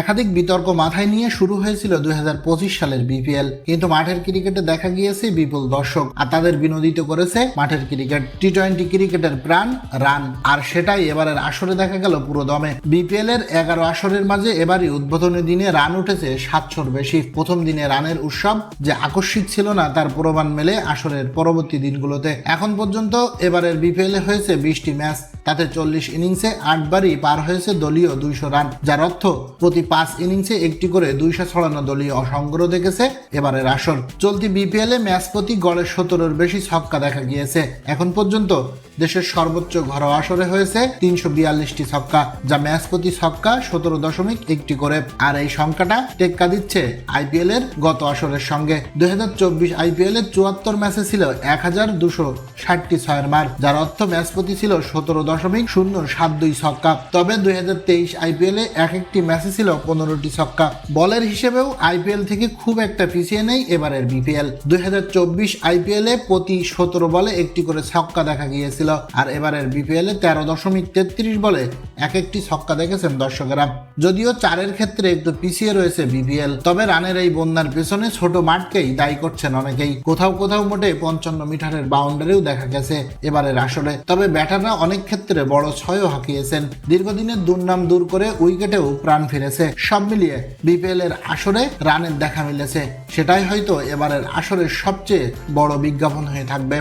একাধিক বিতর্ক মাথায় নিয়ে শুরু হয়েছিল দুই হাজার পঁচিশ সালের বিপিএল। কিন্তু মাঠের ক্রিকেটে দেখা গিয়েছে বিপুল দর্শক। আর তাদের বিনোদিত করেছে মাঠের ক্রিকেট টি টোয়েন্টি ক্রিকেটের প্রাণ, রান। আর সেটাই এবারের আসরে দেখা গেল পুরো দমে। বিপিএল এর এগারো আসরের মাঝে এবারই উদ্বোধনী দিনে রান উঠেছে সাতশোর বেশি। প্রথম দিনে রানের উৎসব যে আকস্মিক ছিল না, তার প্রমাণ মেলে আসরের পরবর্তী দিনগুলোতে। এখন পর্যন্ত এবারের বিপিএল হয়েছে বিশটি ম্যাচ। তাতে চল্লিশ ইনিংসে আটবারই পার হয়েছে দলীয় দুইশো রান, যার অর্থ প্রতি পাঁচ ইনিংসে একটি করে দুইশো ছড়ানো দলীয় অসংগ্রহ দেখেছে। এবারের আসর। চলতি বিপিএল এ ম্যাচ প্রতি গড়ে সতেরোর বেশি ছক্কা দেখা গিয়েছে। এখন পর্যন্ত দেশের সর্বোচ্চ ঘরোয়া আসরে হয়েছে তিনশো বিয়াল্লিশটি ছক্কা, যা ম্যাচ প্রতি ছক্কা সতেরো দশমিক একটি করে। আর এই সংখ্যাটা টেক্কা দিচ্ছে আইপিএল এর গত আসরের সঙ্গে। দুই হাজার চব্বিশ আইপিএল এর চুয়াত্তর ম্যাচে ছিল এক হাজার দুশো ষাটটি ছয়ের মার, যার অর্থ ম্যাচ প্রতি ছিল সতেরো দশমিক শূন্য সাত দুই ছক্কা। তবে দুই হাজার তেইশ আইপিএল এ এক একটি ম্যাচে ছিল পনেরোটি ছক্কা। বলের হিসেবেও আইপিএল থেকে খুব একটা পিছিয়ে নেই এবারের বিপিএল দুই হাজার চব্বিশ আইপিএল এ প্রতি সতেরো বলে একটি করে ছক্কা দেখা গিয়েছিল। আর এবারের বিপিএল এ তেরো দশমিক তেত্রিশ বলে এক একটি ছক্কা দেখেছেন দর্শকেরা। যদিও চারের ক্ষেত্রে একটু পিছিয়ে রয়েছে বিপিএল তবে রানের এই বন্যার পেছনে ছোট মাঠকেই দায়ী করছেন অনেকেই। কোথাও কোথাও মোটে পঞ্চান্ন মিটারের বাউন্ডারিও দেখা গেছে এবারের আসরে। তবে ব্যাটাররা অনেক ক্ষেত্রে বড় ছয়ও হাঁকিয়েছেন। দীর্ঘদিনের দুর্নাম দূর করে উইকেটেও প্রাণ ফিরেছে সব মিলিয়ে বিপিএল এর আসরে রানের দেখা মিলেছে। সেটাই হয়তো এবারের আসরের সবচেয়ে বড় বিজ্ঞাপন হয়ে থাকবে।